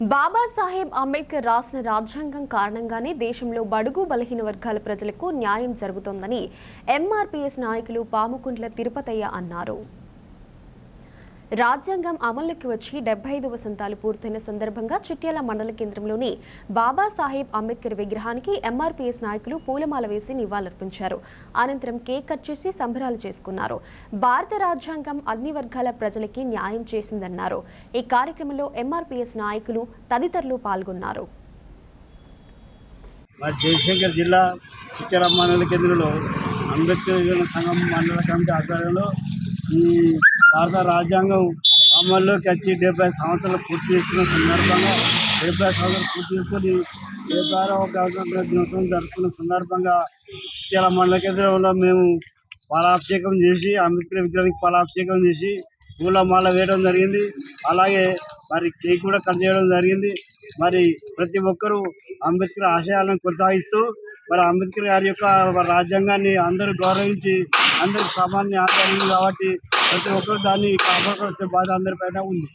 బాబాసాహెబ్ అంబేద్కర్ రాసిన రాజ్యాంగం కారణంగానే దేశంలో బడుగు బలహీన వర్గాల ప్రజలకు న్యాయం జరుగుతోందని ఎంఆర్పీఎస్ నాయకులు పాముకుంట్ల తిరుపతయ్య అన్నారు. రాజ్యాంగం అమల్లోకి వచ్చి డెబ్బై ఐదు వసంతాలు పూర్తయిన సందర్భంగా చిట్యాల మండల కేంద్రంలోని బాబాసాహెబ్ అంబేద్కర్ విగ్రహానికి ఎంఆర్పీఎస్ నాయకులు పూలమాల వేసి నివాళులర్పించారు. అనంతరం కేక్ కట్ చేసి సంబరాలు చేసుకున్నారు. భారత రాజ్యాంగం అన్ని వర్గాల ప్రజలకి న్యాయం చేసిందన్నారు. ఈ కార్యక్రమంలో ఎంఆర్పీఎస్ నాయకులు తదితరులు పాల్గొన్నారు. జయశంకర్ జిల్లా మండల కేంద్రంలో అంబేద్కర్ సంఘం మండల కమిటీ ఆధ్వర్యంలో ఈ భారత రాజ్యాంగం అమల్లోకి వచ్చి డెబ్బై సంవత్సరాలు పూర్తి చేసుకున్న సందర్భంగా డెబ్బై సంవత్సరాలు పూర్తి చేసుకొని డెబ్బై ఒక గణతంత్ర దినోత్సవం జరుపుకున్న సందర్భంగా చాలా మండల కేంద్రంలో మేము పాలాభిషేకం చేసి అంబేద్కర్ విగ్రహానికి పాలాభిషేకం చేసి పూల మాల వేయడం జరిగింది. అలాగే మరి కేక్ కూడా కట్ చేయడం జరిగింది. మరి ప్రతి ఒక్కరూ అంబేద్కర్ ఆశయాలను కొనసాగిస్తూ మరి అంబేద్కర్ గారి యొక్క రాజ్యాంగాన్ని అందరూ గౌరవించి అందరికి సమాన్ని ఆచరణ కాబట్టి ప్రతి ఒక్కరు దాన్ని కాపాడుకోవాల్సిన బాధ అందరిపైన ఉంది.